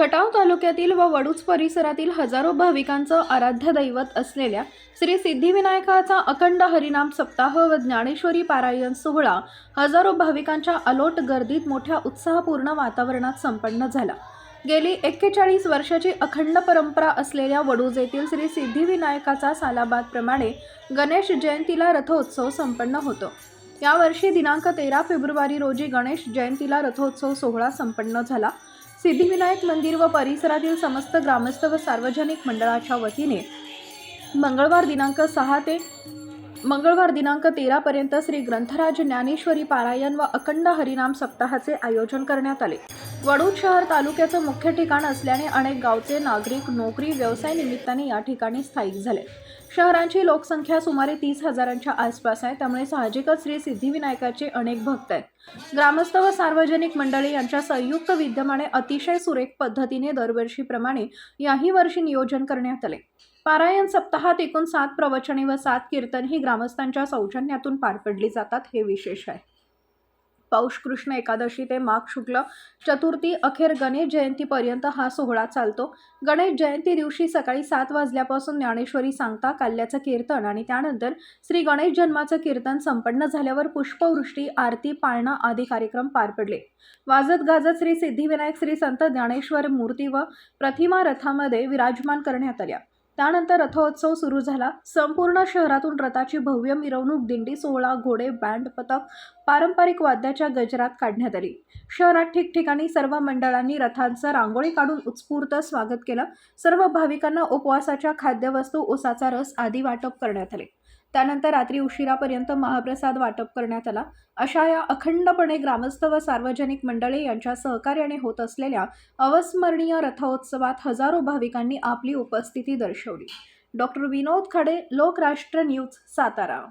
खटाव तालुक्यातील व वडूज परिसरातील हजारो भाविकांचं आराध्य दैवत असलेल्या श्री सिद्धिविनायकाचा अखंड हरिनाम सप्ताह व ज्ञानेश्वरी पारायण सोहळा हजारो भाविकांच्या अलोट गर्दीत मोठ्या उत्साहपूर्ण वातावरणात संपन्न झाला. गेली एक्केचाळीस वर्षाची अखंड परंपरा असलेल्या वडूज येथील श्री सिद्धिविनायकाचा सालाबादप्रमाणे गणेश जयंतीला रथोत्सव संपन्न होतो. यावर्षी दिनांक तेरा फेब्रुवारी रोजी गणेश जयंतीला रथोत्सव सोहळा संपन्न झाला. सिद्धिविनायक मंदिर व परिसरातील समस्त ग्रामस्थ व सार्वजनिक मंडळाच्या वतीने मंगळवार दिनांक सहा ते मंगळवार दिनांक तेरापर्यंत श्री ग्रंथराज ज्ञानेश्वरी पारायण व अखंड हरिनाम सप्ताहाचे आयोजन करण्यात आले. वडूद शहर तालुक्याचं मुख्य ठिकाण असल्याने अनेक गावचे नागरिक नोकरी व्यवसाय निमित्ताने या ठिकाणी स्थायिक झाले. शहरांची लोकसंख्या सुमारे तीस हजारांच्या आसपास आहे. त्यामुळे साहजिकच श्री सिद्धिविनायकाचे अनेक भक्त आहेत. ग्रामस्थ व सार्वजनिक मंडळी यांच्या संयुक्त विद्यमाने अतिशय सुरेख पद्धतीने दरवर्षीप्रमाणे याही वर्षी नियोजन करण्यात आले. पारायण सप्ताहात एकूण सात प्रवचने व सात कीर्तन ही ग्रामस्थांच्या सौजन्यातून पार पडली जातात हे विशेष आहे. पौष कृष्ण एकादशी ते माघ शुक्ल चतुर्थी अखेर गणेश जयंतीपर्यंत हा सोहळा चालतो. गणेश जयंती दिवशी सकाळी सात वाजल्यापासून ज्ञानेश्वरी सांगता काल्याचं कीर्तन आणि त्यानंतर श्री गणेश जन्माचं कीर्तन संपन्न झाल्यावर पुष्पवृष्टी आरती पाळणा आदी कार्यक्रम पार पडले. वाजत गाजत श्री सिद्धिविनायक श्री संत ज्ञानेश्वर मूर्ती व प्रतिमा रथामध्ये विराजमान करण्यात आल्या. त्यानंतर रथोत्सव सुरू झाला. संपूर्ण शहरातून रथाची भव्य मिरवणूक दिंडी सोहळा घोडे बँड पथक पारंपरिक वाद्याच्या गजरात काढण्यात आली. शहरात ठिकठिकाणी सर्व मंडळांनी रथांचं रांगोळी काढून उत्स्फूर्त स्वागत केलं. सर्व भाविकांना उपवासाच्या खाद्यवस्तू उसाचा रस आदी वाटप करण्यात आले. त्यानंतर रात्री उशिरापर्यंत महाप्रसाद वाटप करण्यात आला. अशा या अखंडपणे ग्रामस्थ व सार्वजनिक मंडळे यांच्या सहकार्याने होत असलेल्या अविस्मरणीय रथोत्सवात हजारो भाविकांनी आपली उपस्थिती दर्शवली. डॉक्टर विनोद खडे लोकराष्ट्र न्यूज सातारा.